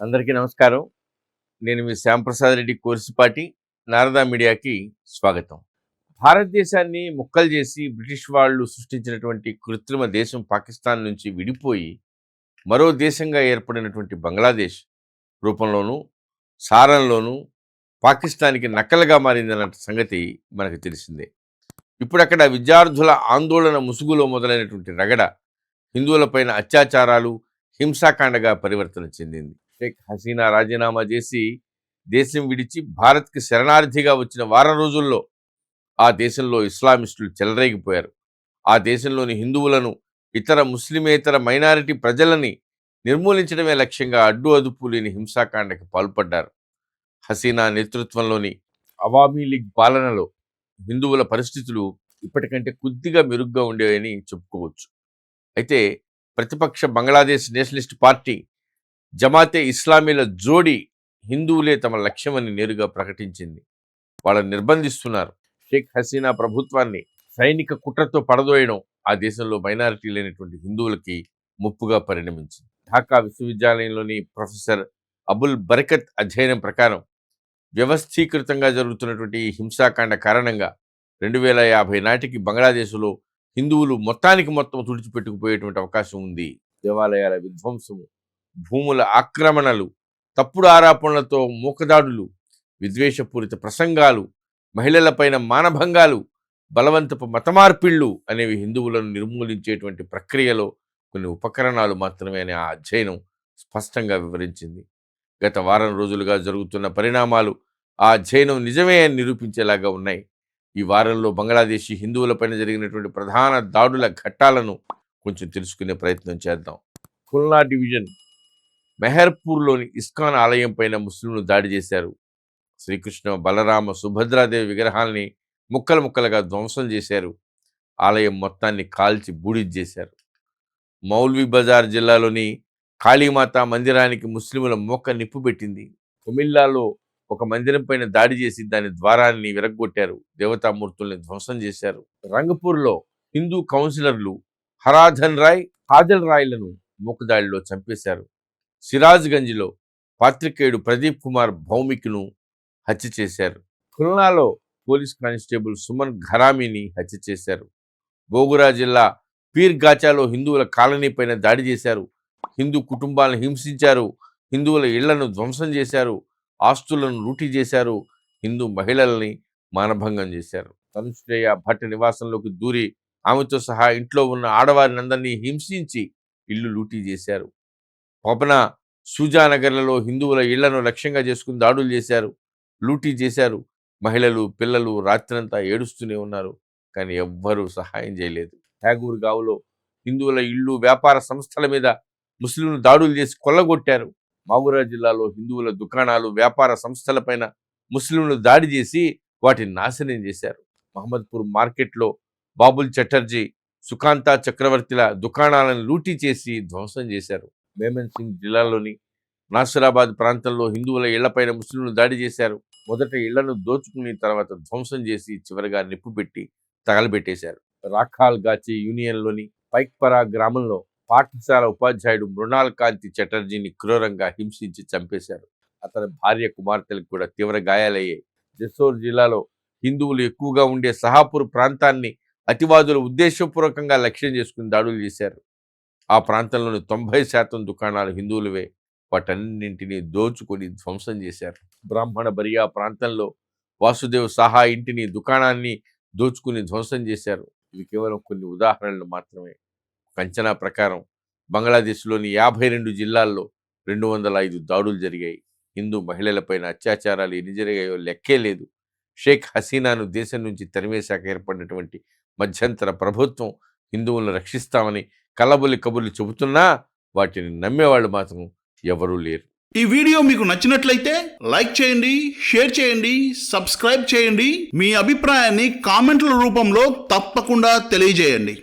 అందరికీ నమస్కారం. నేను మీ శ్యాంప్రసాద్ రెడ్డి కోర్సుపాటి నారదా మీడియాకి స్వాగతం. భారతదేశాన్ని ముక్కలు చేసి బ్రిటిష్ వాళ్ళు సృష్టించినటువంటి కృత్రిమ దేశం పాకిస్తాన్ నుంచి విడిపోయి మరో దేశంగా ఏర్పడినటువంటి బంగ్లాదేశ్ రూపంలోనూ సారంలోనూ పాకిస్తాన్కి నక్కలుగా మారిందన్న సంగతి మనకు తెలిసిందే. ఇప్పుడు అక్కడ విద్యార్థుల ఆందోళన ముసుగులో మొదలైనటువంటి రగడ హిందువులపైన అత్యాచారాలు హింసాకాండగా పరివర్తన చెందింది. షేక్ హసీనా రాజీనామా చేసి దేశం విడిచి భారత్కి శరణార్థిగా వచ్చిన వారం రోజుల్లో ఆ దేశంలో ఇస్లామిస్టులు చెలరేగిపోయారు. ఆ దేశంలోని హిందువులను ఇతర ముస్లిమేతర మైనారిటీ ప్రజలని నిర్మూలించడమే లక్ష్యంగా అడ్డు అదుపు లేని హింసాకాండకి పాల్పడ్డారు. హసీనా నేతృత్వంలోని అవామీ లీగ్ పాలనలో హిందువుల పరిస్థితులు ఇప్పటికంటే కొద్దిగా మెరుగ్గా ఉండేవని చెప్పుకోవచ్చు. అయితే ప్రతిపక్ష బంగ్లాదేశ్ నేషనలిస్ట్ పార్టీ జమాతే ఇస్లామీల జోడి హిందువులే తమ లక్ష్యమని నేరుగా ప్రకటించింది. వాళ్ళని నిర్బంధిస్తున్నారు. షేక్ హసీనా ప్రభుత్వాన్ని సైనిక కుట్రతో పడదోయడం ఆ దేశంలో మైనారిటీ లేనటువంటి హిందువులకి ముప్పుగా పరిణమించింది. ఢాకా విశ్వవిద్యాలయంలోని ప్రొఫెసర్ అబుల్ బరకత్ అధ్యయనం ప్రకారం వ్యవస్థీకృతంగా జరుగుతున్నటువంటి ఈ హింసాకాండ కారణంగా రెండు వేల యాభై నాటికి బంగ్లాదేశ్లో హిందువులు మొత్తానికి మొత్తం తుడిచిపెట్టుకుపోయేటువంటి అవకాశం ఉంది. దేవాలయాల విధ్వంసము భూముల ఆక్రమణలు తప్పుడు ఆరోపణలతో మూకదాడులు విద్వేషపూరిత ప్రసంగాలు మహిళలపైన మానభంగాలు బలవంతపు మతమార్పిళ్ళు అనేవి హిందువులను నిర్మూలించేటువంటి ప్రక్రియలో కొన్ని ఉపకరణాలు మాత్రమే అనే ఆ అధ్యయనం స్పష్టంగా వివరించింది. గత వారం రోజులుగా జరుగుతున్న పరిణామాలు ఆ అధ్యయనం నిజమే అని నిరూపించేలాగా ఉన్నాయి. ఈ వారంలో బంగ్లాదేశీ హిందువులపైన జరిగినటువంటి ప్రధాన దాడుల ఘట్టాలను కొంచెం తెలుసుకునే ప్రయత్నం చేద్దాం. ఖుల్నా డివిజన్ మెహర్పూర్లోని ఇస్కాన్ ఆలయం పైన ముస్లింలు దాడి చేశారు. శ్రీకృష్ణ బలరామ సుభద్రాదేవి విగ్రహాల్ని ముక్కలు ముక్కలుగా ధ్వంసం చేశారు. ఆలయం మొత్తాన్ని కాల్చి బూడిద చేశారు. మౌల్వీ బజార్ జిల్లాలోని కాళీమాత మందిరానికి ముస్లింల మొక్క నిప్పు పెట్టింది. కుమిల్లాలో ఒక మందిరం పైన దాడి చేసి దాని ద్వారాన్ని విరగ్గొట్టారు. దేవతామూర్తుల్ని ధ్వంసం చేశారు. రంగపూర్లో హిందూ కౌన్సిలర్లు హరాధన్ రాయ్ హాజల్ రాయ్లను మూకదాడిలో చంపేశారు. సిరాజ్గంజ్లో పాత్రికేయుడు ప్రదీప్ కుమార్ భౌమిక్ను హత్య చేశారు. ఖుల్నాలో పోలీస్ కానిస్టేబుల్ సుమన్ ఘరామీని హత్య చేశారు. బోగురా జిల్లా పీర్గాచాలో హిందువుల కాలనీ పైన దాడి చేశారు. హిందూ కుటుంబాలను హింసించారు. హిందువుల ఇళ్ళను ధ్వంసం చేశారు. ఆస్తులను లూటీ చేశారు. హిందూ మహిళల్ని మానభంగం చేశారు. తనుశ్రేయ భట్ నివాసంలోకి దూరి ఆమెతో సహా ఇంట్లో ఉన్న ఆడవారిని అందరినీ హింసించి ఇల్లు లూటీ చేశారు. పవన సూజానగర్లలో హిందువుల ఇళ్ళను లక్ష్యంగా చేసుకుని దాడులు చేశారు లూటీ చేశారు. మహిళలు పిల్లలు రాత్రంతా ఏడుస్తూనే ఉన్నారు. కానీ ఎవ్వరూ సహాయం చేయలేదు. ట్యాగూర్ గావులో హిందువుల ఇళ్ళు వ్యాపార సంస్థల మీద ముస్లింలు దాడులు చేసి కొల్లగొట్టారు. మాగురా జిల్లాలో హిందువుల దుకాణాలు వ్యాపార సంస్థలపైన ముస్లింలు దాడి చేసి వాటిని నాశనం చేశారు. మహమ్మద్పూర్ మార్కెట్లో బాబుల్ చటర్జీ సుకాంత చక్రవర్తిల దుకాణాలను లూటీ చేసి ధ్వంసం చేశారు. మేమన్ సింగ్ జిల్లాలోని నాసిరాబాద్ ప్రాంతంలో హిందువుల ఇళ్ళపైన ముస్లింలు దాడి చేశారు. మొదట ఇళ్ళను దోచుకుని తర్వాత ధ్వంసం చేసి చివరిగా నిప్పు పెట్టి తగలబెట్టేశారు. రాఖాల్ గాచి యూనియన్లోని పైక్పరా గ్రామంలో పాఠశాల ఉపాధ్యాయుడు మృణాల్ కాంతి చటర్జీని క్రూరంగా హింసించి చంపేశారు. అతని భార్య కుమార్తెలకు కూడా తీవ్ర గాయాలయ్యాయి. జసోర్ జిల్లాలో హిందువులు ఎక్కువగా ఉండే సహాపూర్ ప్రాంతాన్ని అతివాదులు ఉద్దేశపూర్వకంగా లక్ష్యం చేసుకుని దాడులు చేశారు. ఆ ప్రాంతంలోని తొంభై శాతం దుకాణాలు హిందువులవే. వాటన్నింటినీ దోచుకొని ధ్వంసం చేశారు. బ్రాహ్మణ బరియా ప్రాంతంలో వాసుదేవ్ సహా ఇంటిని దుకాణాన్ని దోచుకుని ధ్వంసం చేశారు. ఇవి కేవలం కొన్ని ఉదాహరణలు మాత్రమే. ఒక అంచనా ప్రకారం బంగ్లాదేశ్లోని యాభై రెండు జిల్లాల్లో రెండు వందల ఐదు దాడులు జరిగాయి. హిందూ మహిళలపైన అత్యాచారాలు ఎన్ని జరిగాయో లెక్కే లేదు. షేక్ హసీనాను దేశం నుంచి తరిమేశాక ఏర్పడినటువంటి మధ్యంతర ప్రభుత్వం హిందువులను రక్షిస్తామని కల్లబొల్లి కబుర్లు చెబుతున్నా వాటిని నమ్మేవాళ్ళు మాత్రం ఎవరూ లేరు. ఈ వీడియో మీకు నచ్చినట్లయితే లైక్ చేయండి షేర్ చేయండి సబ్స్క్రైబ్ చేయండి. మీ అభిప్రాయాన్ని కామెంట్ల రూపంలో తప్పకుండా తెలియజేయండి.